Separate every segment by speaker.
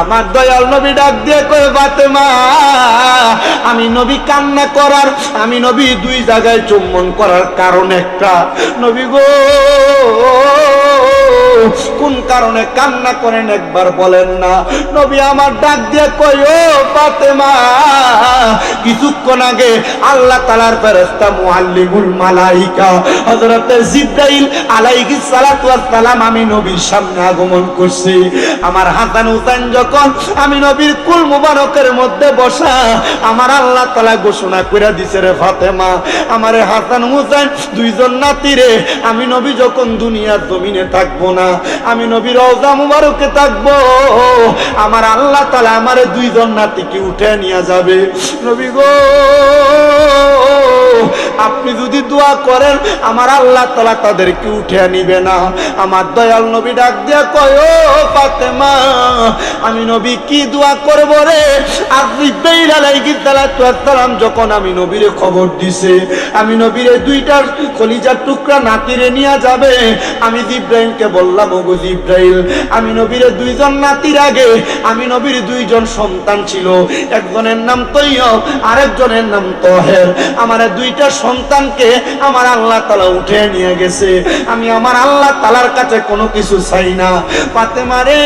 Speaker 1: আমার দয়াল নবী ডাক দিয়ে কয়ে, ফাতেমা, আমি নবী কান্না করার, আমি নবী দুই জায়গায় চুম্বন করার কারণ একটা। নবী গো কোন কারণে কান্না করেন একবার বলেন না। নবী আমার ডাক দিয়ে কই ও ফাতেমা, কিছুক্ষণ আগে আল্লাহ তালার ফেরেস্তা মুআল্লিমুল মালাইকা, হযরতে জিব্রাইল আলাইহিস সালাতু ওয়াস সালাম আমি নবীর সামনে আগমন করছি। আমার হাসান হুসাইন যখন আমি নবীর কুল মুবারকের মধ্যে বসা, আমার আল্লাহ তালা ঘোষণা করে দিছে, রে ফাতেমা, আমার হাসান হুসাইন দুইজন নাতিরে আমি নবী যখন দুনিয়ার জমিনে থাকব না আমি নবীর রওজা মুবারকে থাকব। আমার আল্লাহ তাআলা আমারে দুইজন নাতিকে উঠে নিয়ে যাবে। নবী গো, আপনি যদি দোয়া করেন, আমার আল্লাহ তালা তাদেরকে উঠে নিবে না। আমার দয়াল নবী ডাক দিয়া কয়, ও ফাতেমা, আমি নবী কি দোয়া করব রে? আর যখন আমি নবীরে খবর দিছে, আমি নবীরে দুইটার কলিজার টুকরা নাতিরে নিয়ে যাবে। আমি জিব্রাইলকে বললাম ওগো জিব্রাইল, আমি নবীরে দুইজন নাতির আগে, আমি নবীর দুইজন সন্তান ছিল। একজনের নাম তৈয়ব, আরেকজনের নাম তহের। আমার দুইটা সন্তানকে আমার আল্লাহ তালা উঠে নিয়ে গেছে। আমি আমার আল্লাহ তালার কাছে কোনো কিছু চাই না। পাতে মারে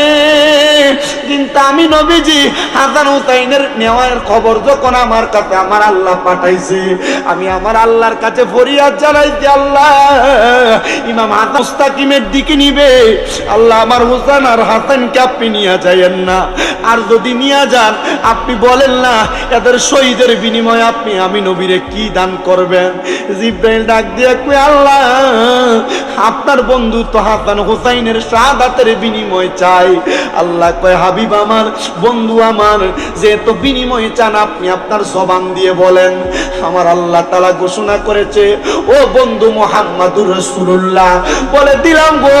Speaker 1: কিন্তু আমি নবীজি হাসান হুসাইনের নেওয়ার খবর যখন আমার কাছে আমার আল্লাহ পাঠাইছে, আমি আমার আল্লাহর কাছে ফরিয়াদ জানাইছি, আল্লাহ, ইমাম হাসান মুস্তাকিমের দিকে নিবে। আল্লাহ আমার হুসান আর হাসানকে আপনি নিয়ে যাইয়েন না। আর যদি নিয়ে যান, আপনি বলেন না, এদের শহীদের বিনিময়ে আপনি আমি নবীরে কি দান করবেন? জিব্রাইল ডাক দিয়ে কই আল্লাহ, আপনার বন্ধু তো হাসান হুসাইনের শাহাদাতের বিনিময় চাই। আল্লাহ কয়, হাবিব আমার, বন্ধু আমার, যে তো বিনিময় চান, আপনি আপনার জবান দিয়ে বলেন। আমার আল্লাহ তালা ঘোষণা করেছে, ও বন্ধু মোহাম্মদুর রসুল্লাহ বলে, দিলাম গো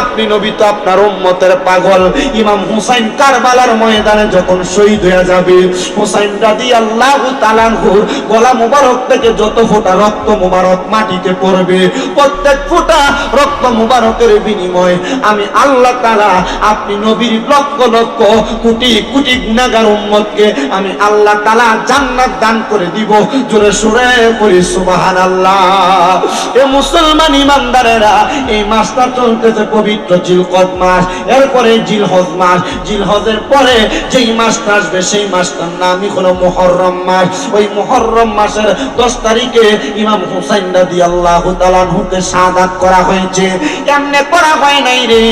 Speaker 1: আপনি নবী তো আপনার উম্মতের পাগল। ইমাম হুসাইন কারবালার ময়দানে যখন শহীদ হয়ে যাবে হুসাইন রাদি আল্লাহ তালানহুর গলা মুবারক থেকে যত ফোঁটা রক্ত মুবারক মাটিতে পড়বে, প্রত্যেক ফোঁটা রক্ত মুবারকের বিনিময় আমি আল্লাহ তালা আপনি নবীর লক্ষ লক্ষ কোটি কোটি গুণাগার উম্মতকে আমি আল্লাহ তালা জান্নাত দান করে দিব। জোরে সুরে করি সুবাহান আল্লাহ এ মুসলমান ইমানদারেরা, এই মাসটা চলতেছে পবিত্র জিলকদ মাস, এরপরে জিলহজ মাস। জিলহজের পরে যেই মাসটা আসবে, সেই মাসটার নামই হলো মুহররম মাস। ওই মুহররম মাসের দশ তারিখে ইমাম হুসাইন রাদি আল্লাহ তালানহুকে সাদাত করা হয়েছে। কেমনে করা হয় নাই রে?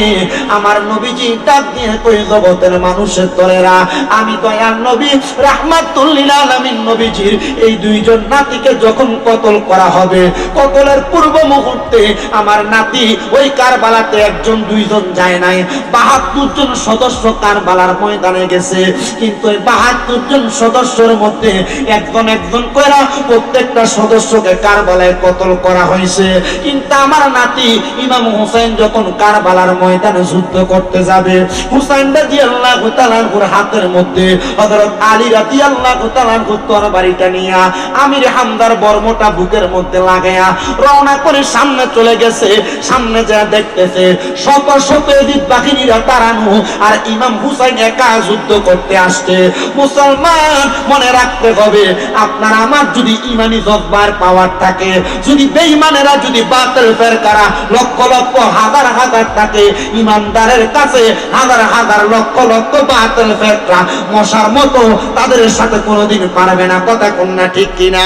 Speaker 1: আমার নবীজি ডাক দিয়ে কই জগতের মানুষের তরেরা আমি দয়াল নবী রাহমাতুল্লিল আলামিন নবীজির এই দুইজন নাতিকে যখন কতল করা হবে, কতলের পূর্ব মুহূর্তে আমার নাতি ওই কারবালাতে একজন দুইজন যায় নাই। বাহাত্তর জন সদস্য কারবালার ময়দানে গেছে। কিন্তু ওই বাহাত্তর জন সদস্যের মধ্যে একজন একজন করে প্রত্যেকটা সদস্যকে কারবালায় কতল করা হয়েছে। কিন্তু আমার নাতি ইমাম হুসাইন যখন কারবালার ময়দানে যুদ্ধ করতে যাবে, হুসাইন রাজি আল্লাহ তালানহুর হাতের মধ্যে হযরত আলী রাজি আল্লাহ তালানহুর তরবারিটা নিয়া আমির হামদার বর্মটা বুকের মধ্যে লাগায়া রওনা করে সামনে চলে গেছে। সামনে যা দেখতেছে শত শত এদিক বাহিনীরা তাড়ানো আর ইমাম হুসাইন একা যুদ্ধ করতে আসছে। মুসলমান, মনে রাখতে হবে, আপনার আমার যদি ইমানি জব্বার পাওয়ার থাকে, যদি বেঈমানেরা যদি বাতিল ফের করা লক্ষ লক্ষ, হাজার হাজার থাকে, ইমানদারের কাছে হাজার হাজার, লক্ষ লক্ষ বাতিল ফেররা মশার মতো তাদের সাথে কোনোদিন পারবে না, কথা কন্যা ঠিক কিনা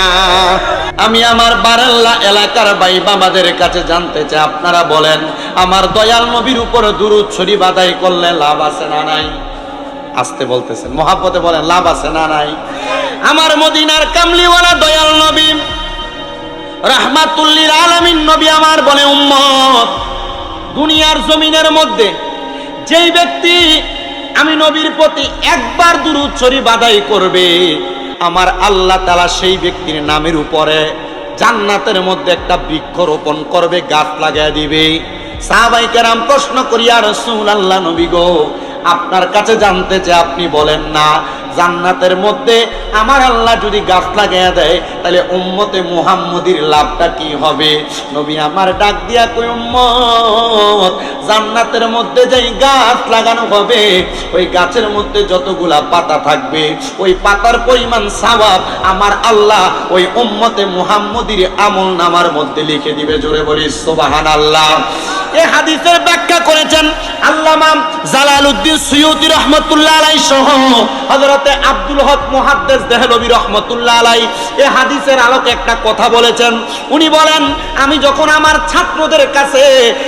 Speaker 1: আমি আমার বারাল্লা এলাকার ভাই বাবাদের কাছে জানতে চাই, আপনারা বলেন, আমার দয়াল নবীর উপর দুরুদ শরীফ আদায় করলে লাভ আছে না নাই? আসতে বলতেছেন মহাপতে বলেন, লাভ আছে না নাই? আমার মদিনার কামলিওয়ালা দয়াল নবী, রাহমাতুল্লিল আলামিন নবী আমার বলে, উম্মত, দুনিয়ার জমিনের মধ্যে যেই ব্যক্তি আমি নবীর প্রতি একবার দুরুদ শরীফ আদায় করবে, আমার আল্লাহ তালা সেই ব্যক্তির নামের উপরে জান্নাতের মধ্যে একটা বৃক্ষ রোপণ করবে, গাছ লাগাই দিবে। সাহাবাই কেরাম প্রশ্ন করিয়া রসুল আল্লাহ নবী গো, আপনার কাছে জানতে যে আপনি বলেন না জান্নাতের মধ্যে আমার আল্লাহ যদি গাছ লাগাইয়া দেয়, তাহলে উম্মতে মুহাম্মদির লাভটা কি হবে? নবী আমার ডাক দিয়া কই উম্মত, জান্নাতের মধ্যে যেই গাছ লাগানো হবে, ওই গাছের মধ্যে যতগুলা পাতা থাকবে, ওই পাতার পরিমাণ সাবাব আমার আল্লাহ ওই উম্মতে মুহাম্মদির আমল নামার মধ্যে লিখে দিবে, জোরে বলি সুবাহান আল্লাহ এ হাদিসের ব্যাখ্যা করেছেন আল্লামা জালালউদ্দিন সুয়ুতি রহমতুল্লাহ আলাই সহ হযরতে আব্দুল হক মুহাদ্দিস দেহলভী রহমতুল্লাহ আলাই এ হাদিসের আলোকে একটা কথা বলেছেন। উনি বলেন, আমি যখন আমার ছাত্রদের কাছে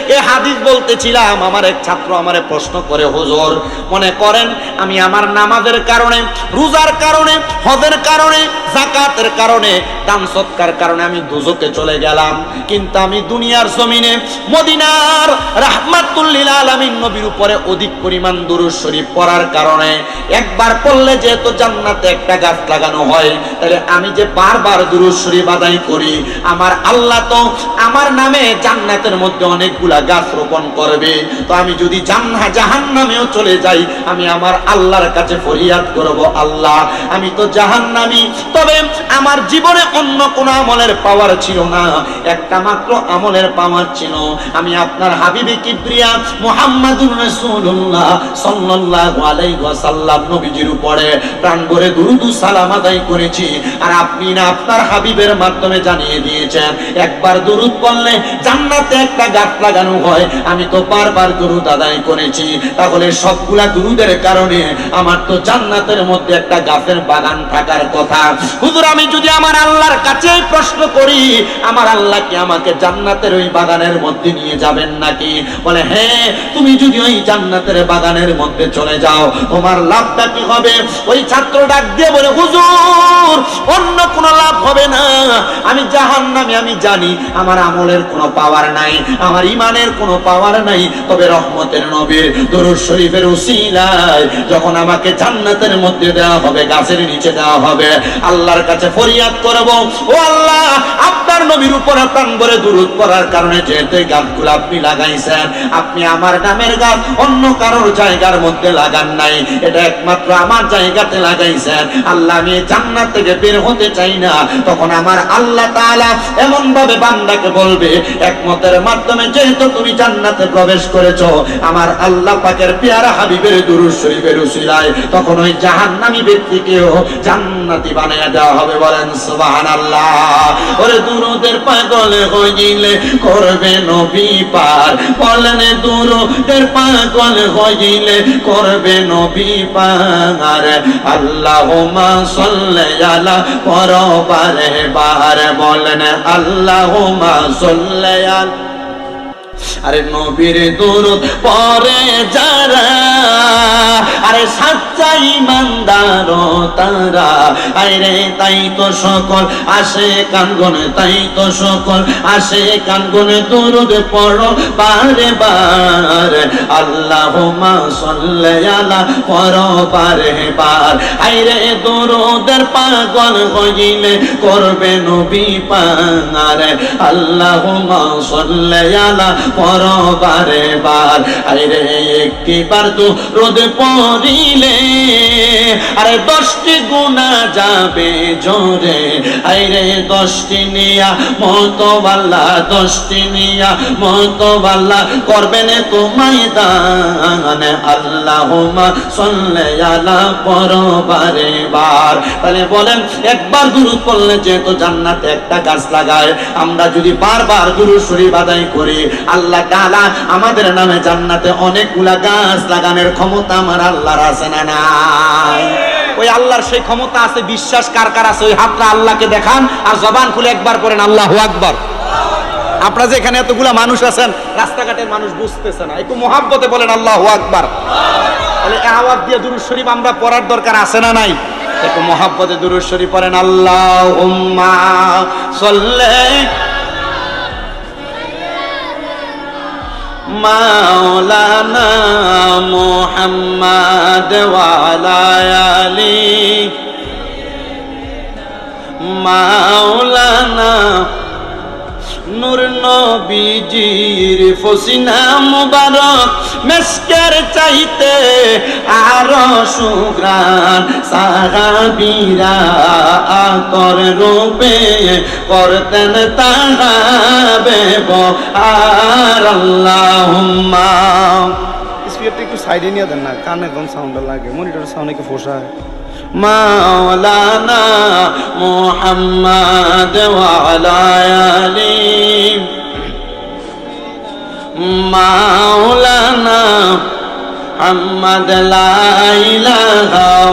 Speaker 1: এ হাদিস বলতেছিলাম, আমার এক ছাত্র আমারে প্রশ্ন করে, হুজুর, মনে করেন আমি আমার নামাজের কারণে, রোজার কারণে, হজের কারণে জাকাতের কারণে, দান সৎকার কারণে আমি দুজকে চলে গেলাম। কিন্তু আমি দুনিয়ার জমিনে, মদিনার রাহমাতুল্লিল আলামিন নবীর উপরে অধিক পরিমাণ দুরূদ শরীফ পড়ার কারণে, একবার পড়লে যেহেতু জান্নাতে একটা গাছ লাগানো হয়, তাহলে আমি যে বারবার শরীফ আদায় করি, আমার আল্লাহ তো আমার নামে জান্নাতের মধ্যে অনেকগুলা গাছ রোপণ করবে। তো আমি যদি জান্নাত জাহান্নামেও চলে যাই, আমি আমার আল্লাহর কাছে ফরিয়াদ করব আল্লাহ। আমি তো জাহান্নামী। তবে আমার জীবনে অন্য কোনো আমলের পাওয়ার ছিল না, একটা মাত্র আমলের পাওয়ার ছিল। আমি আপনার হাবিবে কিবরিয়া মুহাম্মাদুর রাসূলুল্লাহ সাল্লাল্লাহু আলাইহি ওয়াসাল্লাম নবীজির উপরে প্রাণ ভরে দুরূদ সালাম আদায় করেছি। আর আপনি না আপনার হাবিবের মাধ্যমে জানিয়ে দিয়েছেন, একবার দুরূদ পড়লে জান্নাতে একটা গাছ লাগানো হয়। আমি তো বারবার দুরূদ আদায় করেছি। তাহলে সবগুলা দুরূদের কারণে আমার তো জান্নাতের মধ্যে একটা গাছের বাগান থাকার কথা। হুজুর, আমি যদি আমার আল্লাহর কাছে প্রশ্ন করি, আমার আল্লাহ কি আমাকে জান্নাতের ওই বাগানের মধ্যে নিয়ে যাবেন নাকি? বলে হ্যাঁ তুমি যদি ওই জান্নাতের বাগানের মধ্যে চলে যাও, তোমার লাভটা কি হবে? ওই ছাত্র ডাক দিয়ে বলে, হুজুর, অন্য কোনো লাভ হবে না। আমি জাহান্নামে আমি জানি আমার আমলের কোনো পাওয়ার নাই, আমার ইমানের কোনো পাওয়ার নাই। তবে রহমতের নবীর দরুদ শরীফের উসিলায় যখন আমাকে জান্নাতের মধ্যে দেওয়া হবে, গাছের নিচে দেওয়া হবে, আল্লাহর কাছে ফরিয়াদ করব, ও আল্লাহ, আপনার নবীর উপর প্রাণ ভরে দুরুদ করার কারণে যেহেতু এই গাছগুলো আপনি লাগাইছেন, আপনি আমার নামের গাছ অন্য কারোর জায়গার মধ্যে লাগান নাই। এটা একমাত্র আমার জায়গাতে লাগাইছেন। আল্লাহ, আমি জান্নাত থেকে বের হতে চাই না। তখন আমার আল্লাহ তাআলা এমন ভাবে বান্দাকে বলবে, একমতের মাধ্যমে যেহেতু তুমি জান্নাতে প্রবেশ করেছ, আমার আল্লাহ পাকের পেয়ারা হাবিবের দুরুদ শরীফের উসিলায় তখন ওই জাহান্নামী ব্যক্তিকেও জান্নাতি বানিয়ে দেওয়া হবে বলেন, সুবহানাল্লাহ। ওরে দুরুদের পাগল হইলে করবে নবী পার। বলেন, দুরুদের পাগল হইলে করবে নবী পার। আল্লাহুম্মা সাল্লি আলা পরবারে বার বলেন আল্লাহুম্মা সাল্লি আলা আরে নবীর দূরত পরে যারা, আরে সাচ্চা ইমানদার তারা আরে তাই তো সকল আসে কানগন, তাই তো সকল আসে কানগন দূরত পড়ো বারে বার। সাল্লি আলা পড়ো বারে বার আইরে দূরদের পাগল হইলে করবে নবী পার আল্লাহুম্মা সাল্লি পরবারে বার আরে একটি বার তো রোদ পড়িলে, আরে দশটি গুণা যাবে জোরে। আরে দশটি নিয়া মতবাল্লা দশটি নিয়া মতবাল্লা করবেন তোমায় দান আল্লাহুম্মা সাল্লি আলা পরবারে বার তাহলে বলেন, একবার দুরূদ পড়লে যেহেতু জান্নাতে একটা গাছ লাগায়, আমরা যদি বারবার দুরূদ শরীফ আদায় করি আল্লাহ তাআলা আমাদের নামে জান্নাতে অনেকগুলা গাছ লাগানোর ক্ষমতা আমার আল্লাহর আছে না নাই? ওই আল্লাহর সেই ক্ষমতা আছে, বিশ্বাস কার কার আছে? ওই হাতটা আল্লাহকে দেখান আর জবান খুলে একবার করেন আল্লাহু আকবার। আপনারা যে এখানে এতগুলা মানুষ আছেন, রাস্তাঘাটের মানুষ বুঝতেছে না। একটু মহাব্বতে বলেন, আল্লাহু আকবার। তাহলে আওয়াজ দিয়ে দুরুদ শরীফ আমরা পড়ার দরকার আছে না নাই? একটু মহাব্বতে দুরুদ শরীফ পড়েন, আল্লাহুম্মা সাল্লি মাওলানা মোহাম্মদ আলি। মাওলানা নূর নবীজির ফসিনা মুবারক মেসকের চাইতে আর সুগ্রান সাহাবিরা কর রূপে করতেন তারা বেব আর আল্লাহুম্মা।
Speaker 2: স্পিকারটা একটু সাইডে নিয়ে দেন না কানে কম সাউন্ড লাগে মনিটর সাউন্ড একটু ফোসায়।
Speaker 1: মাওলানা মোহাম্মদ ওয়ালা আলী মাওলানা আহমদ লাইলাহাও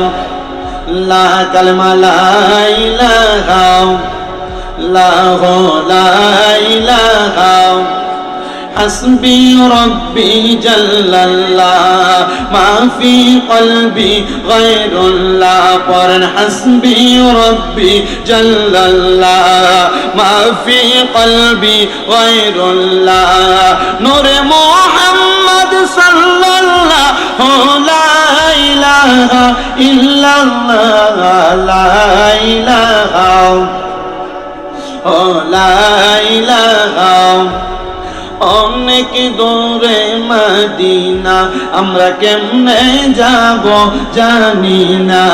Speaker 1: লা কালমা লাইলাহাও লাহো লাইলাহাও حسبي ربي جل الله. ما في قلبي غير الله. قرن حسبي ربي جل الله. ما في قلبي غير الله. نور محمد صلى الله. لا إله إلا الله. لا إله. لا إله. অনেক দূরে মদিনা, আমরা কেমনে যাব জানি না।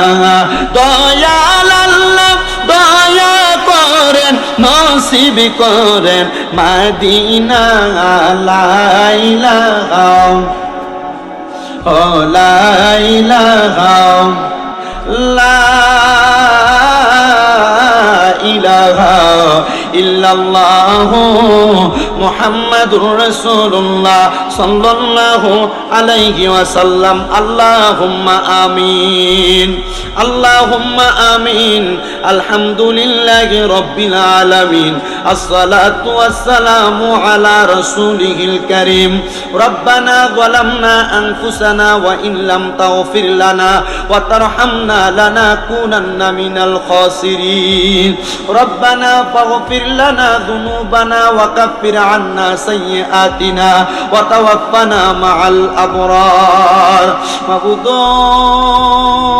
Speaker 1: দয়াল আল্লাহ দয়া করেন, নসিব করেন মদিনা লাইলাহা ও লাইলাহা লা ইলাহা। ইল্লাল্লাহ মুহাম্মাদুর রাসূলুল্লাহ সাল্লাল্লাহু আলাইহি ওয়াসাল্লাম। আল্লাহুম্মা আমিন। আল্লাহুম্মা আমিন। আলহামদুলিল্লাহি রাব্বিল আলামিন। আসসালাতু ওয়াসসালামু আলা রাসূলিহিল কারীম। রব্বানা যালামনা আনফুসানা ওয়া ইন লাম তাগফির লানা ওয়া তারহামনা লানাকুনান্না মিনাল খাসিরিন। واغفر لنا ذنوبنا وكفر عنا سيئاتنا وتوفنا مع الأبرار. مبدون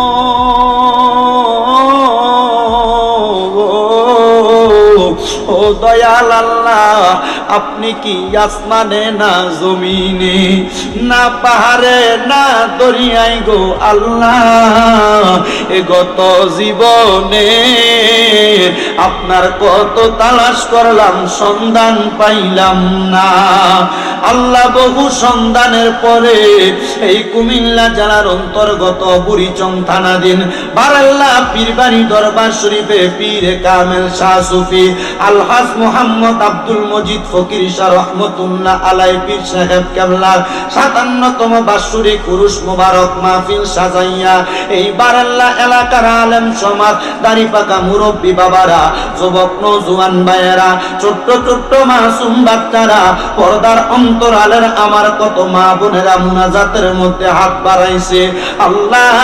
Speaker 1: দয়াল আল্লাহ, আপনি কি আসমানে না জমিনে? না পাহাড়ে, না দরিয়ায় গো আল্লাহ, এ গত জীবনে আপনার কত তালাশ করলাম, সন্ধান পাইলাম না। আল্লাহ বহু সন্ধানের পরে এই কুমিল্লা জেলার অন্তর্গত বুড়িচং থানাধীন বারাল্লাহ পীরবাড়ি দরবার শরীফে পীর কামেল শাহ সুফি আলহাজ মোহাম্মদ আব্দুল মজিদ ফকির শাহ রহমতুল্লাহ আলাই পীর সাহেব কেবলার সাতান্নতম বাৎসরিক পুরুষ মোবারক মাহফিল সাজাইয়া এই বারাল্লাহ এলাকার আলেম সমাজ দাড়ি পাকা মুরব্বী বাবারা, যুবক নজুয়ান ভাইয়েরা, ছোট্ট ছোট্ট মাসুম বাচ্চারা, পর্দার অন্তরালের আমার কত মা বোনেরা মুনাজাতের মধ্যে হাত বাড়াইছে। আল্লাহ,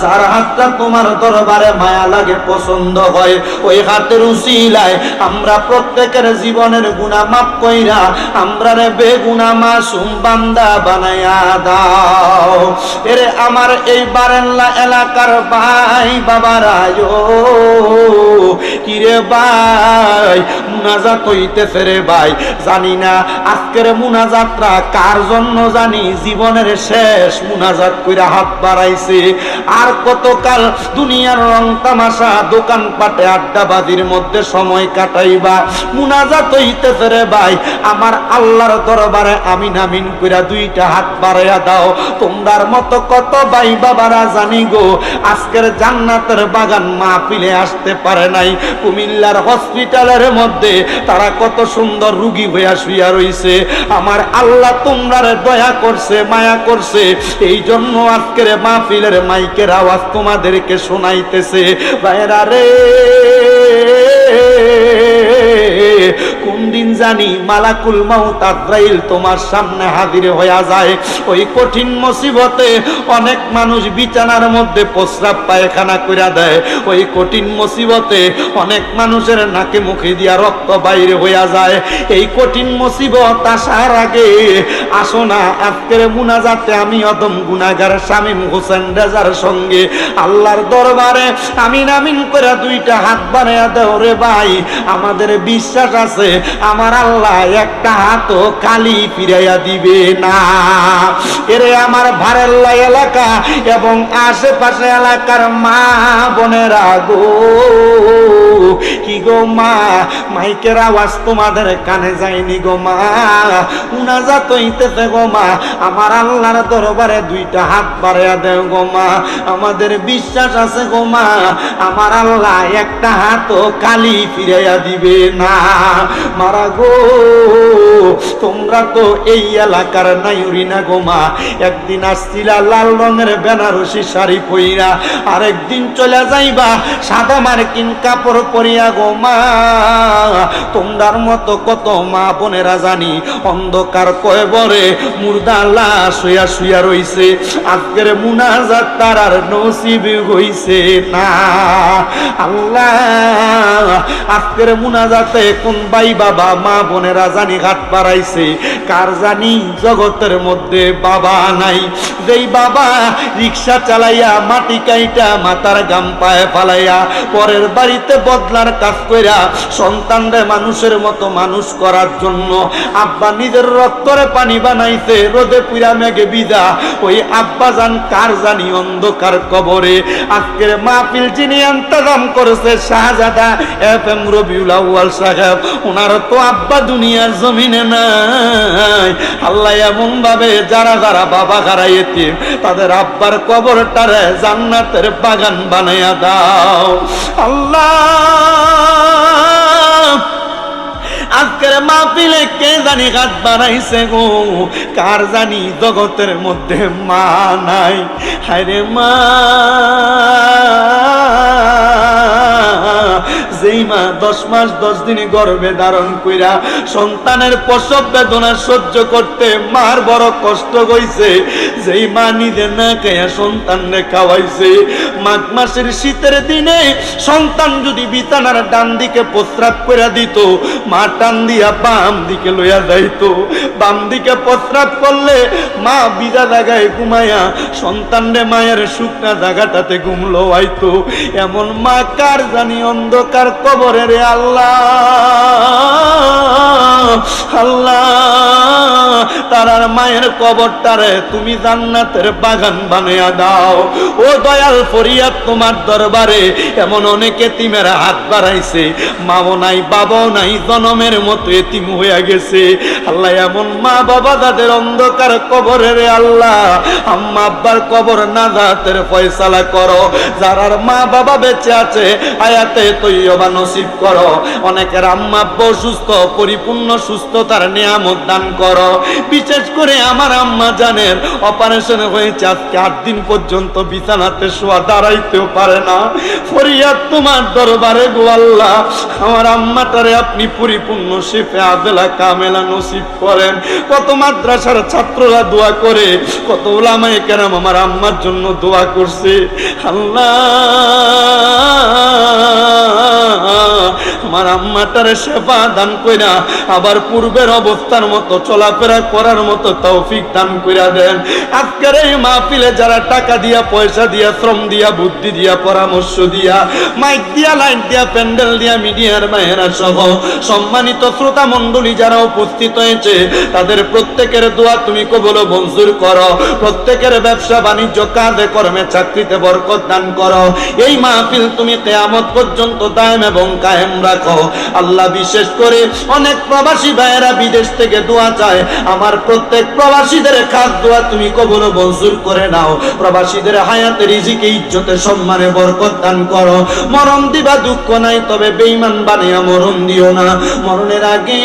Speaker 1: যার হাতটা তোমার দরবারে মায়া লাগে, পছন্দ হয়, ওই হাতের উসিলায় আমরা প্রত্যেকের জীবনের গুণা মাপ কইরা, আমরা রে বেগুনা মাসুম বান্দা বানাইয়া দাও। এরে আমার এই বারেল্লা এলাকার ভাই বাবারা কিরে ভাই, মুনাজাত হইতেছে রে ভাই, জানি না আজকের মুনাজাতটা কার জন্য জানি জীবনের শেষ মুনাজাত কইরা হাত বাড়াইছে। আর কতকাল দুনিয়ার রং তামাশা দোকান পাটে আড্ডাবাজির মধ্যে সময় কাটাইবা, মুনাজাত হইতেছে রে ভাই। আমার আল্লাহর দরবারে আমিন আমিন কইরা দুইটা হাত বাড়াইয়া দাও। তোমরার মতো কত ভাই বাবারা জানি গো, আজকের জান্নাতের বাগান মাহফিলে আসতে পারে নাই। কুমিল্লার হসপিটালের মধ্যে তারা কত সুন্দর রুগী হইয়া শুইয়া রইছে। আমার আল্লাহ তোমরারে দয়া করছে, মায়া করছে। এই জন্য আজকের মাহফিলের মাইকের আওয়াজ তোমাদেরকে শোনাইতেছে। ভাইরা রে Gracias. কোন দিন জানি মালাকুল মাউত আজরাইল তোমার সামনে হাজির হইয়া যায়। ওই কঠিন মুসিবতে অনেক মানুষ বিছানার মধ্যে প্রস্রাব পায়খানা কইরা দেয়। ওই কঠিন মুসিবতে অনেক মানুষের নাকে মুখে দিয়া রক্ত বাইরে হইয়া যায়। এই কঠিন মুসিবত আসার আগে, আসো না, আজকের মুনাজাতে আমি অদম গুনাগার শামীম হোসেন রেজার সঙ্গে আল্লাহর দরবারে আমিন আমিন করে দুইটা হাত বানাইয়া দেও রে ভাই। আমাদের বিশ্বাস আছে, আমার আল্লাহ একটা হাত কালি ফিরাইয়া দিবে না। এরে আমার ভারেল্লা এলাকা এবং আশেপাশে এলাকার মা বোনেরা গো। কি গো মা, মাইকের আওয়াজ তোমাদের কানে যায়নি গো মা। উনা উনাজা তৈতেছে গো মা, আমার আল্লাহর দরবারে দুইটা হাত বাড়াইয়া দেও গো মা। আমাদের বিশ্বাস আছে গো মা, আমার আল্লাহ একটা হাত কালি ফিরাইয়া দিবে না। মারা গো, তোমরা তো এই এলাকার নাইউরি না গো মা। একদিন আসছিলা লাল রঙের বেনারসি শাড়ি পইরা, আরেকদিন চলে যাইবা সাদা মার্কিন কাপড় পরিয়া গো মা। তোমরার মতো কত মা বোনেরা জানি, অন্ধকার কয়বরে মুর্দা লাশ শুয়া শুয়া রইছে। আজকের মুনাজাত তার আর নসিব হইছে না। আল্লাহ, আজকের মুনাজাতে কোন ভাই বাবা, মা বোনেরা জানি ঘাট পাড়াইছে কার জানি জগতের মধ্যে বাবা নাই। যেই বাবা রিক্সা চালাইয়া মাটি কাইটা মাথার গাম পায়ে ফালাইয়া পরের বাড়িতে বদলার কাজ কইরা সন্তানরে মানুষের মতো মানুষ করার জন্য আব্বা নিজের রক্তরে পানি বানাইছে, রোদে পুরা মেঘে বিদা ওই আব্বা জান কার জানি অন্ধকার কবরে? আজকের মাহফিল যিনি ইন্তজাম করেছে, শাহজাদা এফ এম রবিউল আউয়াল সাহেব। ওনার তো আব্বা দুনিয়ার জমিনে নাই। আল্লাহ এমন ভাবে যারা যারা বাবা হারাইতে তাদের আব্বার কবরটারে জান্নাতের বাগান বানাইয়া দাও। আল্লাহ, আজকের মাহফিলে কে জানি হাত বাড়াইছে গো? কার জানি জগতের মধ্যে মা নাই? হায়রে মা। যেই মা দশ মাস দশ দিন গর্ভে ধারণ কইরা সন্তানের প্রসব বেদনা সহ্য করতে মার বড় কষ্ট হইছে যেই মা নিজে না খাইয়া সন্তানরে খাওয়াইছে। মাঘ মাসের শীতের দিনে সন্তান যদি বিছানার ডান দিকে প্রস্রাব করে দিত, মা টান দিয়া বাম দিকে লইয়া যাইতো। বাম দিকে প্রস্রাব করলে মা বিজা জায়গায় ঘুমাইয়া সন্তানরে মায়ের শুকনা জায়গাটাতে ঘুমলো আইতো এমন মা কার জানি অন্ধকার কবরে রে আল্লাহ আল্লাহ। মায়ের কবরটারে তুমি জান্নাতের বাগান বানিয়ে দাও। ও দয়াল ফরিয়াদ তোমার দরবারে, এমন হাত বাড়াইছে। মাও নাই, বাবাও নাই, জনমের মতো এতিম হয়ে গেছে। আল্লাহ, এমন মা বাবা তাদের অন্ধকার কবরে রে আল্লাহ। আম্মা আব্বার কবর নাজাতের ফয়সালা করো। যারার মা বাবা বেঁচে আছে, আয়াতে তৈয়বা নসিব করো। অনেকের আম্মা অসুস্থ, পরিপূর্ণ সুস্থতার নিয়ামত দান করো। বিশেষ করে আমার আম্মা জানেন, অপারেশন হয়েছে আজকে আট দিন পর্যন্ত, বিছানাতে শোয়া দাঁড়াইতেও পারে না। ফরিয়াদ তোমার দরবারে গো আল্লাহ। আমার আম্মাটারে আপনি পরিপূর্ণ শিফে, আদেলা, কামেলা নসিব করেন। কত মাদ্রাসার ছাত্ররা দোয়া করে, কত ওলামায়ে কেরাম আমার আম্মার জন্য দোয়া করছে। আল্লাহ! আমার আম্মাটারে সেবা দান কইরা আবার পূর্বের অবস্থার মতো চলাফেরা করার মতো তৌফিক দান কইরা দেন। আজকের এই মাহফিলে যারা টাকা দিয়া, পয়সা দিয়া, শ্রম দিয়া, বুদ্ধি দিয়া, পরামর্শ দিয়া, মাইক দিয়া, লাইট দিয়া, প্যান্ডেল দিয়া, মিডিয়ার মায়েরা সহ সম্মানিত শ্রোতা মণ্ডলী যারা উপস্থিত হয়েছে, তাদের প্রত্যেকের দোয়া তুমি কবল মঞ্জুর করো। প্রত্যেকের ব্যবসা, বাণিজ্য, কাজে, কর্মে, চাকরিতে বরকত দান করো। এই মাহফিল তুমি কেয়ামত পর্যন্ত দায়েম এবং কায়েম রাখো। আল্লাহ বিশেষ করে অনেক প্রবাসী ভাইয়েরা বিদেশ থেকে দোয়া চায়। আমার প্রত্যেক প্রবাসীদের খাস দোয়া তুমি কবল মঞ্জুর করে নাও। প্রবাসীদের হায়াতে, রিজিকে, ইজ্জতে, সম্মানে বরকত দান করো। মরণ দিবা দুঃখ নাই, তবে বেইমান বানিয়া মরণ দিও না। মরণের আগে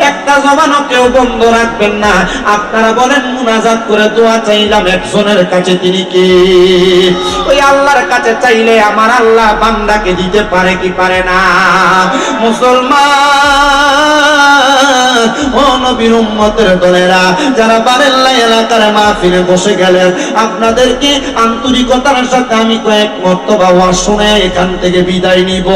Speaker 1: একটা জবানও কেউ বন্ধ রাখবেন না। আপনারা বলেন, মুনাজাত করে দোয়া চাইলাম, একজনের কাছে তিনি কে? ওই আল্লাহর কাছে চাইলে আমার আল্লাহ বান্দাকে দিতে পারে কি পারে না? মুসলমান ও নবীর উম্মতের দলেরা, যারা বারেল্লা এলাকার মাহফিলে বসে গেলেন, আপনাদেরকে আন্তরিকতার সাথে আমি কয়েক মর্তবা ওয়াজ শুনে এখান থেকে বিদায় নিব।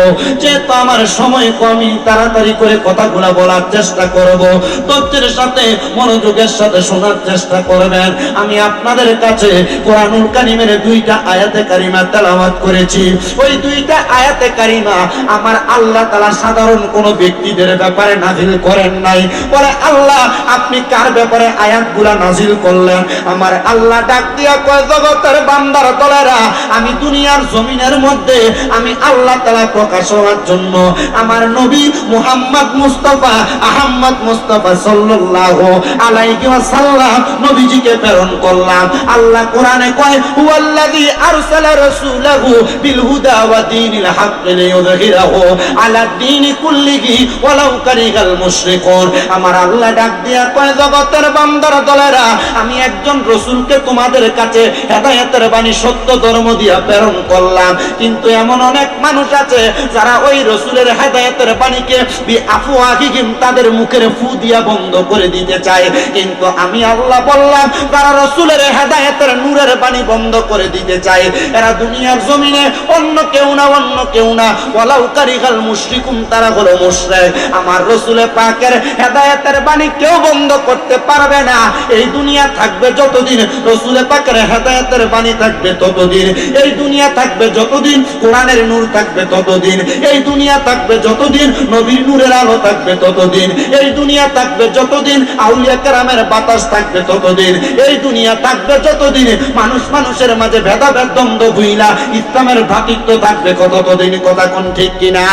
Speaker 1: যেহেতু আমার সময় কমই তাড়াতাড়ি করে কথাগুলা বলার চেষ্টা করব। তথ্যের সাথে, মনোযোগের সাথে শোনার চেষ্টা করবেন। আমি আপনাদের কাছে কোরআনুল কারিমের দুইটা আয়াতে কারিমা তেলাওয়াত করেছি। ওই দুইটা আয়াতে কারিমা আমার আল্লাহ তাআলা সাধারণ কোন ব্যক্তিদের ব্যাপারে নাজিল করেন নাই। পরে আল্লাহ, আপনি কার ব্যাপারে আয়াতগুলা নাজিল করলেন? আমার আল্লাহ ডাক দিয়া কয়, জগতের বান্দার দলেরা, আমি দুনিয়ার জমিনের মধ্যে, আমি আল্লাহ তাআলা প্রকাশ হওয়ার জন্য আমার নবী মুহাম্মদ মুস্তাফা, আহম্মদ মুস্তাফা সাল্লাল্লাহু আলাইহি ওয়াসাল্লাম নবীজিকে প্রেরণ করলাম। আল্লাহ কোরআনে কয়, হুয়াল্লাযী আরসালা রাসূলাহু বিল হুদা ওয়া দীনিল হাক্ক লিইয়ুযহিরাহু আলা দীনি কুল্লিহি ওয়ালাউ কারিহাল মুশরিকুন আমার আল্লাহ ডাক দিয়া কয় জগতের বান্দার দলেরা, আমি একজন রসুলকে তোমাদের কাছে হেদায়েতের বাণী, সত্য ধর্ম দিয়া প্রেরণ করলাম। কিন্তু এমন অনেক মানুষ আছে যারা ওই রসুলের হেদায়েতের বাণীকে বি আফওয়াহিহিম তাদের মুখের ফু দিয়া বন্ধ করে দিতে চায়। কিন্তু আমি আল্লাহ বললাম তারা রসুলের হেদায়েতের নূরের বাণী বন্ধ করে দিতে চায়, এরা দুনিয়ার জমিনে অন্য কেউ না, অন্য কেউ না। ওয়ালাউ কারিহাল মুশরিকুম তারা হলো মুশরিক। আমার রসুলের পাকের হেদায়েতের বাণী কেউ বন্ধ করতে পারবে না। এই দুনিয়া থাকবে যতদিন রসুলের পাকের হেদায়েতের বাণী থাকবে ততদিন। এই দুনিয়া থাকবে যতদিন কোরআনের নূর থাকবে ততদিন। এই দুনিয়া থাকবে যতদিন নবীর নূরের আলো থাকবে ততদিন। এই দুনিয়া থাকবে যতদিন আউলিয়া কেরামের বাতাস থাকবে ততদিন। এই দুনিয়া থাকবে যতদিন মানুষ মানুষের মাঝে ভেদাভেদ দ্বন্দ্ব ভুইলা। ইসলামের ভ্রাতৃত্ব থাকবে কতদিন, কথা কোন ঠিক কিনা?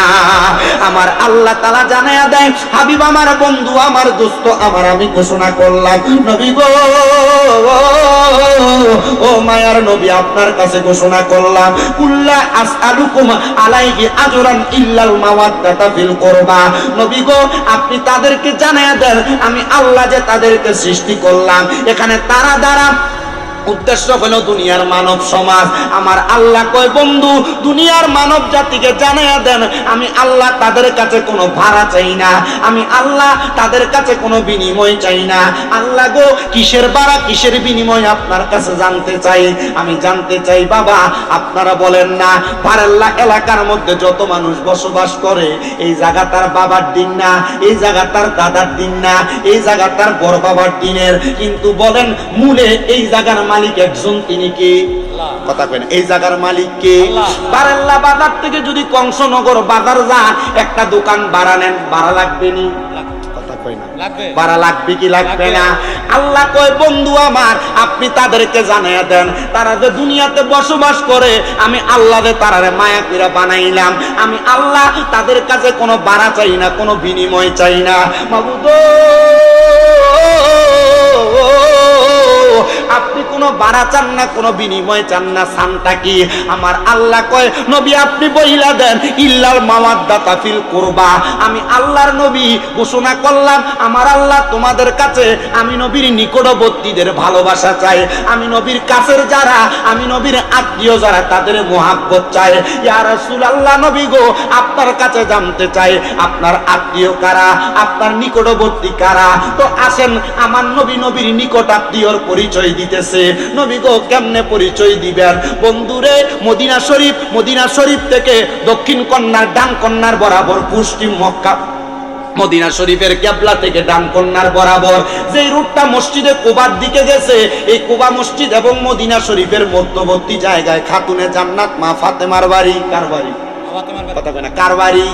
Speaker 1: আমার আল্লাহ তালা জানাইয়া দেয়, হাবিব আমার বন্ধু, আমার দোস্ত, আমার আমি ঘোষণা করলাম, নবী গো, ও মায়ার নবী, আপনার কাছে ঘোষণা করলাম, কুল্লা আসআলুকুম আলাইহি আজরান ইল্লাল মাওয়াদ্দাতা ফিল কুরবা। নবী গো, আপনি তাদেরকে জানাইয়া দেন, আমি আল্লাহ যে তাদেরকে সৃষ্টি করলাম। এখানে তারা দ্বারা উদ্দেশ্য হলো দুনিয়ার মানব সমাজ। আমার আল্লাহ কয়, বন্ধু, দুনিয়ার মানব জাতিকে জানাইয়া দেন, আমি আল্লাহ তাদের কাছে কোনো ভাড়া চাই না। আমি আল্লাহ তাদের কাছে কোনো বিনিময় চাই না। আল্লাহ গো, কিসের ভাড়া, কিসের বিনিময় আপনার কাছে জানতে চাই? আমি জানতে চাই, বাবা, আপনারা বলেন না পারেল্লা এলাকার মধ্যে যত মানুষ বসবাস করে, এই জায়গা তার বাবার দিন না, এই জায়গা তার দাদার দিন না, এই জায়গা তার বড় বাবার দিনের। কিন্তু বলেন, মূলে এই জায়গার মালিক একজন তিনি কে? কথা কয় না। এই জায়গার মালিক কে? বারাল্লা বাজার থেকে যদি কংসনগর বাজার যান একটা দোকান বাড়া নেন বাড়া লাগবে নি? কথা
Speaker 3: লাগবে।
Speaker 1: কি লাগবে
Speaker 3: লাগবে।
Speaker 1: না? আল্লাহ কয় বন্ধু আমার আপনি তাদেরকে জানিয়ে দেন। তারা যে দুনিয়াতে বসবাস করে আমি আল্লাহ তারারে মায়া করে বানাইলাম। আমি আল্লাহ তাদের কাছে কোনো বাড়া চাই না কোনো বিনিময় চাই না। কোনো বাড়া চান না, কোনো বিনিময় চান না, সানটা কি? আমার আল্লাহ কয়, নবী, আপনি বইলা দেন, ইল্লাল মাওয়াদ্দা তাফিল করবা। আমি আল্লাহর নবী ঘোষণা করলাম, আমার আল্লাহ তোমাদের কাছে, আমি নবীর নিকটবর্তীদের ভালোবাসা চাই। আমি নবীর কাছের যারা, আমি নবীর আত্মীয় যারা, তাদের মোহাব্বত চাই। ইয়া রাসূলুল্লাহ, নবী গো, আপনার কাছে জানতে চাই, আপনার আত্মীয় কারা, আপনার নিকটবর্তী কারা? তো আসেন, আমার নবী নবীর নিকট আত্মীয়র পরিচয় দিতেছে। নবী গো কেমনে পরিচয় দিবেন? বন্ধুরে, মদিনা শরীফ মদিনা শরীফ থেকে দক্ষিণ কন্যার ডান কন্যার বরাবর পশ্চিম মক্কা। মদিনা শরীফের কেবলা থেকে ডান কন্যার বরাবর। যে রুটটা মসজিদে কোবার দিকে গেছে, এই কোবা মসজিদ এবং মদিনা শরীফের মধ্যবর্তী জায়গায় খাতুনে জান্নাত মা ফাতেমার বাড়ি। কার বাড়ি। কথা কয় না, কার বাড়ি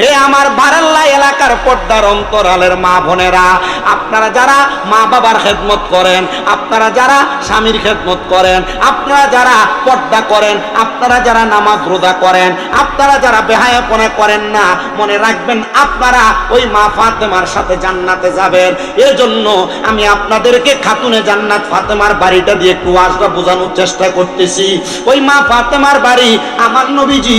Speaker 1: হে আমার বারাল্লা এলাকার পর্দার অন্তরালের মা বোনেরা আপনারা যারা মা বাবার খেদমত করেন আপনারা যারা স্বামীর খেদমত করেন আপনারা যারা পর্দা করেন আপনারা যারা নামাজ রোজা করেন আপনারা যারা বেহায়াপনা করেন না মনে রাখবেন আপনারা ওই মা ফাতেমার সাথে জান্নাতে যাবেন। এজন্য আমি আপনাদেরকে খাতুনে জান্নাত ফাতেমার বাড়িটা দিয়ে একটু আসটা বোঝানোর চেষ্টা করতেছি। ওই মা ফাতেমার বাড়ি আমার নবীজি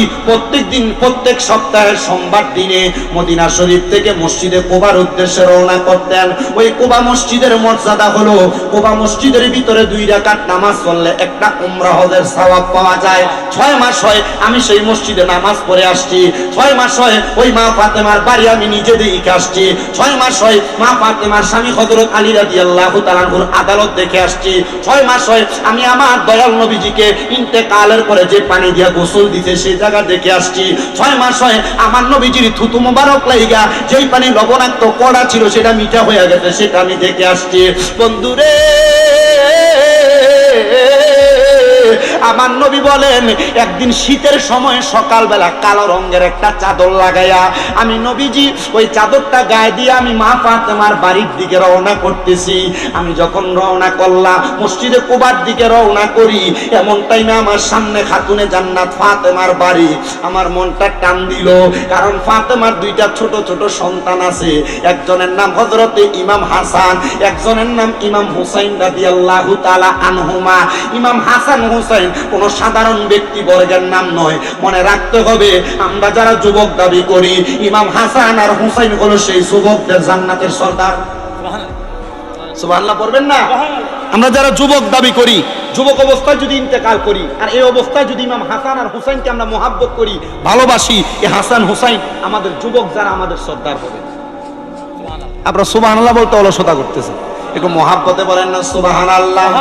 Speaker 1: দিন প্রত্যেক সপ্তাহের সোমবার দিনে মদিনা শরীফ থেকে মসজিদে কোবার উদ্দেশ্যে রওনা করতেন। ওই কোবা মসজিদের মর্যাদা হলো, কোবা মসজিদের ভিতরে দুই রাকাত নামাজ পড়লে একটা উমরা হজের সওয়াব পাওয়া যায়। ছয় মাস হয় আমি সেই মসজিদে নামাজ পড়ে আসছি। ছয় মাস হয় ওই মা ফাতেমার বাড়ি আমি নিজে দেখে আসছি। ছয় মাস হয় মা ফাতেমার স্বামী হযরত আলী রাদিয়াল্লাহু তাআলার আদালত দেখে আসছি। ছয় মাস হয় আমি আমার দয়াল নবীজিকে ইন্তেকালের পরে যে পানি দিয়া গোসল দিতে সেই জায়গা দেখে আসছি। ছয় মাস হয়। আমার নবীজির থুতু মোবারক লাইগা, যেই পানি লবণাক্ত কড়া ছিল সেটা মিঠা হয়ে গেছে, সেটা আমি দেখে আসছি। বন্ধুরে আমার নবী বলেন, একদিন শীতের সময় সকালবেলা কালো রঙের একটা চাদর লাগাইয়া আমি নবীজি ওই চাদরটা গায়ে দিয়ে আমি মা ফাতেমার বাড়ির দিকে রওনা করতেছি। আমি যখন রওনা করলাম মসজিদে কুবার দিকে রওনা করি, এমন টাইমে আমার সামনে খাতুনে জান্নাত ফাতেমার বাড়ি। আমার মনটা টান দিল, কারণ ফাতেমার দুইটা ছোট ছোট সন্তান আছে। একজনের নাম হজরতে ইমাম হাসান, একজনের নাম ইমাম হুসাইন রাদিয়াল্লাহু তাআলা আনহুমা। ইমাম হাসান হুসাইন কোন সাধারণ ব্যক্তি বর্গের নাম নয়। মনে রাখতে হবে আমরা যারা যুবক দাবি করি ইমাম হাসান আর হুসাইন হলো সেই যুবকদের জান্নাতের সর্দার। সুবহানাল্লাহ পড়বেন না? আমরা যারা যুবক দাবি করি যুবক অবস্থায় যদি ইন্তেকাল করি আর এই অবস্থায় যদি ইমাম হাসান আর হুসাইনকে আমরা মোহাব্বত করি ভালোবাসি এই হাসান হুসাইন আমাদের যুবক যারা আমাদের সর্দার হবে। আপনারা সুবহানাল্লাহ বলতে অলসতা করতেছে একটু মহাব্বতে বলেন না সুবাহান আল্লাহ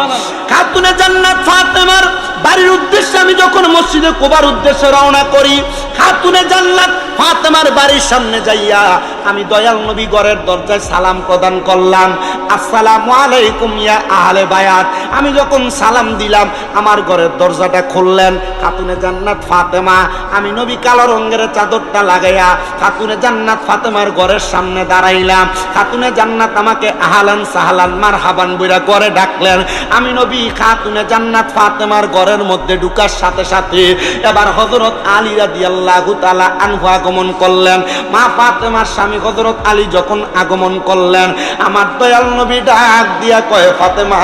Speaker 1: খাতুনে জান্নাত ফাতেমার বাড়ির উদ্দেশ্যে আমি যখন মসজিদে কোবার উদ্দেশ্যে রওনা করি খাতুনে জান্নাত ফাতেমার বাড়ির সামনে যাইয়া আমি দয়াল নবী ঘরের দরজায় সালাম প্রদান করলাম। আসসালামু আলাইকুম ইয়া আহলে বায়াত। আমি যখন সালাম দিলাম, আমার ঘরের দরজাটা খুললেন। খাতুনে জান্নাত ফাতেমা, আমি নবী কালো রঙের চাদরটা লাগাইয়া খাতুনে জান্নাত ফাতেমার ঘরের সামনে দাঁড়াইলাম। খাতুনে জান্নাত আমাকে আহালান সাহালান মার হাবান বইরা করে ডাকলেন। আমি নবী খাতুনে জান্নাত ফাতেমার ঘরের মধ্যে ঢুকার সাথে সাথে এবার হজরত আলী রাদিয়াল্লাহু তাআলা আনহু আগমন করলেন। মা ফাতেমার স্বামী হজরত আলী যখন আগমন করলেন, আমার দয়াল নবী ডাক দিয়া কয়, ফাতেমা,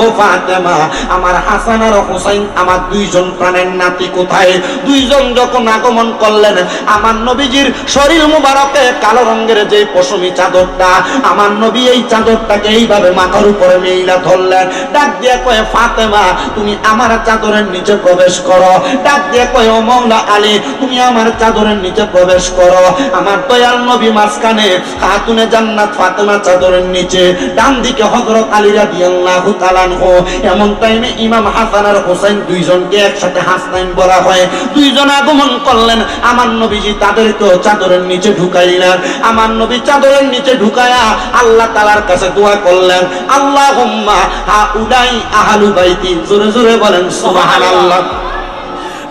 Speaker 1: ও ফাতেমা, আমার হাসান আর হোসাইন, আমার দুইজন প্রাণের নাতি কোথায়? দুইজন যখন আগমন করলেন, আমার নবীজির শরীর মুবারকে কালো রঙের যে পশমি চাদরটা, আমার নবী এই চাদরটাকে এইভাবে মাথার উপরে মেইলা ধরলেন। ডাক দিয়ে কয়ে, ফাতেমা, তুমি আমার চাদরের নিচে প্রবেশ করো। ডাক দিয়ে কয়ে, ও মৌলা আলী, তুমি আমার চাদরের নিচে প্রবেশ করো। আমার দয়াল নবী মাঝখানে খাতুনে জান্নাত ফাতেমা চাদরের নিচে ডান দিকে হযরত আলী রাদিয়াল্লাহু তাআলা আনহু। এমন টাইমে ইমাম হাসান আর হোসেন দুইজনকে একসাথে হাসনাইন বলা হয়। দুইজন আগমন করলেন, আমার নবীজি তাদেরকেও চাদরের নিচে ঢুকাইলেন। আমার নবী চাদরের নিচে ঢুকায়া আল্লাহ তাআলার কাছে দোয়া করলেন, আল্লাহুম্মা হা উদাই আহলু বাইতি। জোরে জোরে বলেন, সুবহানাল্লাহ।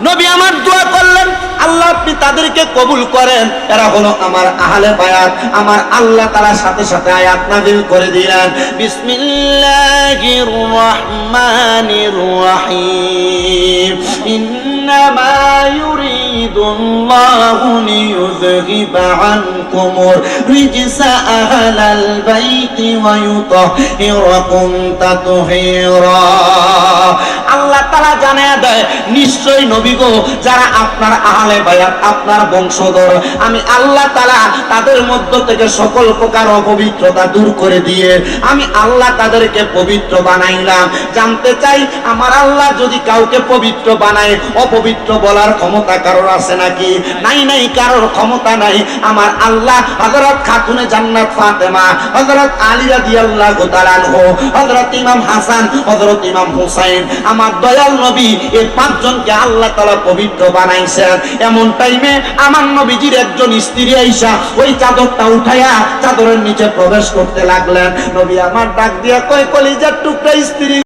Speaker 1: নবী আমার দোয়া করলেন, আল্লাহ আপনি তাদেরকে কবুল করেন। এরা হলো আমার আহলে বায়াত, আমার আল্লাহ তাআলার সাথে সাথে আয়াত নাযিল করে দিলেন। বিসমিল্লাহির রহমানির রহিম। ইন্নামা ইউরিদুল্লাহু লিইয়ুযহিবা আনকুমুর রিজসা আহলাল বাইতি ওয়া ইউতাহহিরাকুম তাতহীরা। আল্লাহ তাআলা জানিয়ে দেয়, নিশ্চয়ই নবী গো, যারা আপনার আহলে বায়াত, আপনার বংশধর, আমি আল্লাহ তাআলা তাদের মধ্য থেকে সকল প্রকার অপবিত্রতা দূর করে দিয়ে, আমি আল্লাহ তাদেরকে পবিত্র বানাইলাম। জানতে চাই, আমার আল্লাহ যদি কাউকে পবিত্র বানায়, অপবিত্র বলার ক্ষমতা কারোর আছে নাকি? নাই নাই, কারোর ক্ষমতা নাই। আমার আল্লাহ হযরত খাতুনে জান্নাত ফাতেমা, হযরত আলী রাদিয়াল্লাহু তাআলা হযরত ইমাম হাসান, হযরত ইমাম হুসাইন, আমার দয়াল নবী এই পাঁচজনকে আল্লাহ তালা পবিত্র বানাইছেন। এমন টাইমে আমার নবীজির একজন স্ত্রী আইসা, ওই চাদরটা উঠাইয়া চাদরের নিচে প্রবেশ করতে লাগলেন। নবী আমার ডাক দিয়া কয়, কলিজার টুকরা স্ত্রী